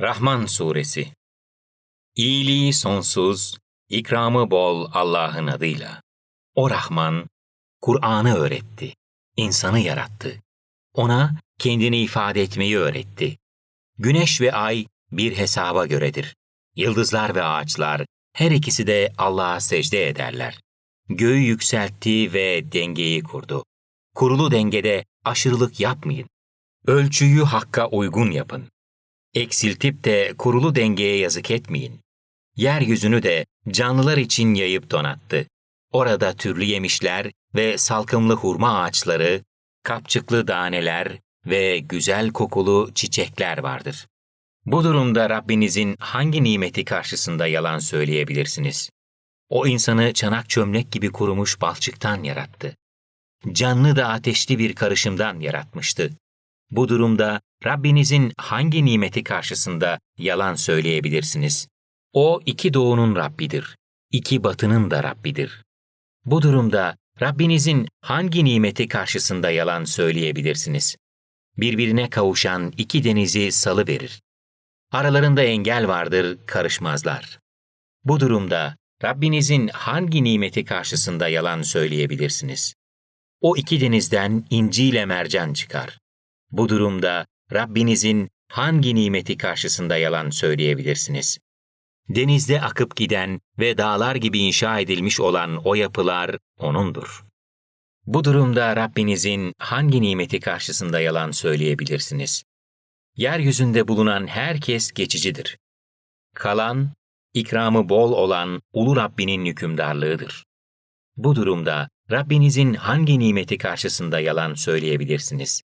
Rahman Suresi İyiliği sonsuz, ikramı bol Allah'ın adıyla. O Rahman, Kur'an'ı öğretti, insanı yarattı. Ona kendini ifade etmeyi öğretti. Güneş ve ay bir hesaba göredir. Yıldızlar ve ağaçlar her ikisi de Allah'a secde ederler. Göğü yükseltti ve dengeyi kurdu. Kurulu dengede aşırılık yapmayın. Ölçüyü hakka uygun yapın. Eksiltip de kurulu dengeye yazık etmeyin. Yeryüzünü de canlılar için yayıp donattı. Orada türlü yemişler ve salkımlı hurma ağaçları, kapçıklı daneler ve güzel kokulu çiçekler vardır. Bu durumda Rabbinizin hangi nimeti karşısında yalan söyleyebilirsiniz? O insanı çanak çömlek gibi kurumuş balçıktan yarattı. Canlı da ateşli bir karışımdan yaratmıştı. Bu durumda Rabbinizin hangi nimeti karşısında yalan söyleyebilirsiniz? O iki doğunun Rabbidir, iki batının da Rabbidir. Bu durumda Rabbinizin hangi nimeti karşısında yalan söyleyebilirsiniz? Birbirine kavuşan iki denizi salı verir. Aralarında engel vardır, karışmazlar. Bu durumda Rabbinizin hangi nimeti karşısında yalan söyleyebilirsiniz? O iki denizden inci ile mercan çıkar. Bu durumda Rabbinizin hangi nimeti karşısında yalan söyleyebilirsiniz? Denizde akıp giden ve dağlar gibi inşa edilmiş olan o yapılar O'nundur. Bu durumda Rabbinizin hangi nimeti karşısında yalan söyleyebilirsiniz? Yeryüzünde bulunan herkes geçicidir. Kalan, ikramı bol olan Ulu Rabbinin hükümdarlığıdır. Bu durumda Rabbinizin hangi nimeti karşısında yalan söyleyebilirsiniz?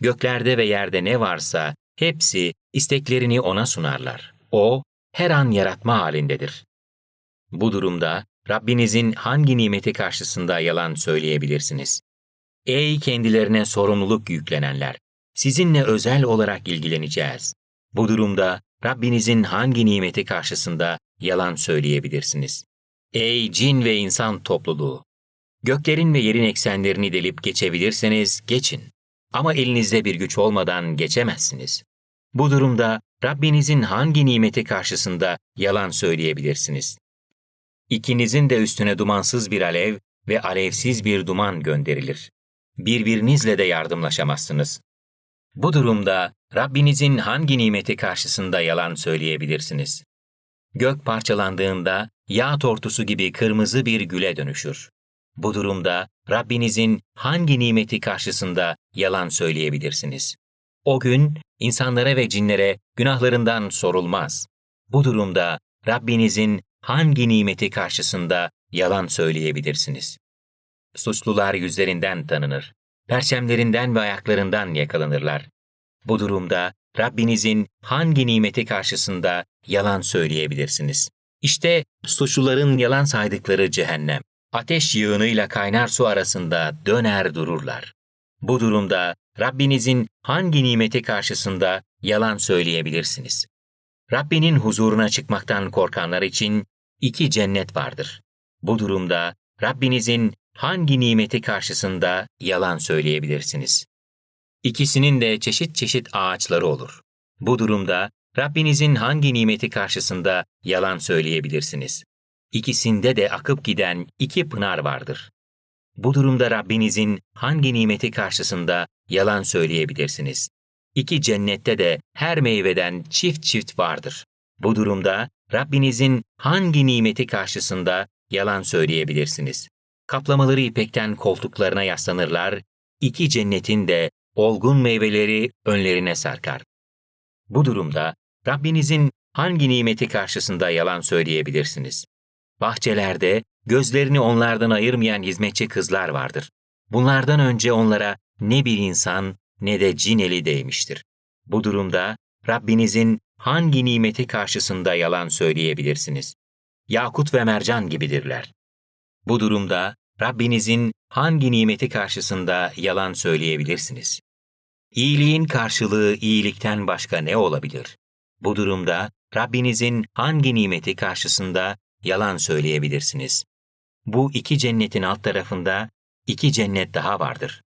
Göklerde ve yerde ne varsa hepsi isteklerini ona sunarlar. O, her an yaratma halindedir. Bu durumda Rabbinizin hangi nimeti karşısında yalan söyleyebilirsiniz? Ey kendilerine sorumluluk yüklenenler! Sizinle özel olarak ilgileneceğiz. Bu durumda Rabbinizin hangi nimeti karşısında yalan söyleyebilirsiniz? Ey cin ve insan topluluğu! Göklerin ve yerin eksenlerini delip geçebilirseniz geçin. Ama elinizde bir güç olmadan geçemezsiniz. Bu durumda Rabbinizin hangi nimeti karşısında yalan söyleyebilirsiniz? İkinizin de üstüne dumansız bir alev ve alevsiz bir duman gönderilir. Birbirinizle de yardımlaşamazsınız. Bu durumda Rabbinizin hangi nimeti karşısında yalan söyleyebilirsiniz? Gök parçalandığında yağ tortusu gibi kırmızı bir güle dönüşür. Bu durumda Rabbinizin hangi nimeti karşısında yalan söyleyebilirsiniz? O gün insanlara ve cinlere günahlarından sorulmaz. Bu durumda Rabbinizin hangi nimeti karşısında yalan söyleyebilirsiniz? Suçlular yüzlerinden tanınır. Perçemlerinden ve ayaklarından yakalanırlar. Bu durumda Rabbinizin hangi nimeti karşısında yalan söyleyebilirsiniz? İşte suçluların yalan saydıkları cehennem. Ateş yığınıyla kaynar su arasında döner dururlar. Bu durumda Rabbinizin hangi nimeti karşısında yalan söyleyebilirsiniz? Rabbinin huzuruna çıkmaktan korkanlar için iki cennet vardır. Bu durumda Rabbinizin hangi nimeti karşısında yalan söyleyebilirsiniz? İkisinin de çeşit çeşit ağaçları olur. Bu durumda Rabbinizin hangi nimeti karşısında yalan söyleyebilirsiniz? İkisinde de akıp giden iki pınar vardır. Bu durumda Rabbinizin hangi nimeti karşısında yalan söyleyebilirsiniz? İki cennette de her meyveden çift çift vardır. Bu durumda Rabbinizin hangi nimeti karşısında yalan söyleyebilirsiniz? Kaplamaları ipekten koltuklarına yaslanırlar, iki cennetin de olgun meyveleri önlerine sarkar. Bu durumda Rabbinizin hangi nimeti karşısında yalan söyleyebilirsiniz? Bahçelerde gözlerini onlardan ayırmayan hizmetçi kızlar vardır. Bunlardan önce onlara ne bir insan ne de cin eli değmiştir. Bu durumda Rabbinizin hangi nimeti karşısında yalan söyleyebilirsiniz? Yakut ve mercan gibidirler. Bu durumda Rabbinizin hangi nimeti karşısında yalan söyleyebilirsiniz? İyiliğin karşılığı iyilikten başka ne olabilir? Bu durumda Rabbinizin hangi nimeti karşısında yalan söyleyebilirsiniz? Bu iki cennetin alt tarafında iki cennet daha vardır.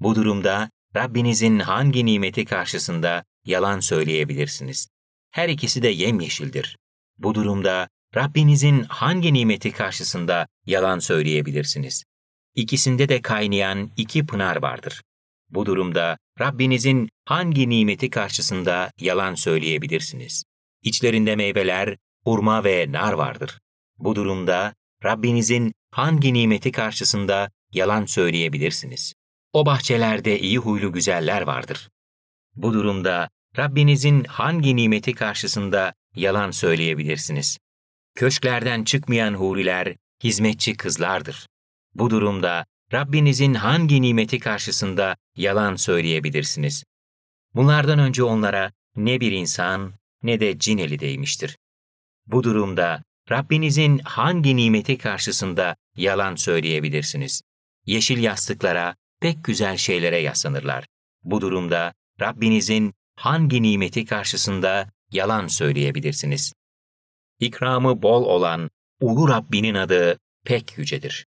Bu durumda Rabbinizin hangi nimeti karşısında yalan söyleyebilirsiniz? her ikisi de yemyeşildir. Bu durumda Rabbinizin hangi nimeti karşısında yalan söyleyebilirsiniz? İkisinde de kaynayan iki pınar vardır. Bu durumda Rabbinizin hangi nimeti karşısında yalan söyleyebilirsiniz? İçlerinde meyveler, hurma ve nar vardır. Bu durumda Rabbinizin hangi nimeti karşısında yalan söyleyebilirsiniz? O bahçelerde iyi huylu güzeller vardır. Bu durumda Rabbinizin hangi nimeti karşısında yalan söyleyebilirsiniz? Köşklerden çıkmayan huriler hizmetçi kızlardır. Bu durumda Rabbinizin hangi nimeti karşısında yalan söyleyebilirsiniz? Bunlardan önce onlara ne bir insan ne de cin eli değmiştir. Bu durumda Rabbinizin hangi nimeti karşısında yalan söyleyebilirsiniz? Yeşil yastıklara, pek güzel şeylere yaslanırlar. Bu durumda Rabbinizin hangi nimeti karşısında yalan söyleyebilirsiniz? İkramı bol olan Ulu Rabbinin adı pek yücedir.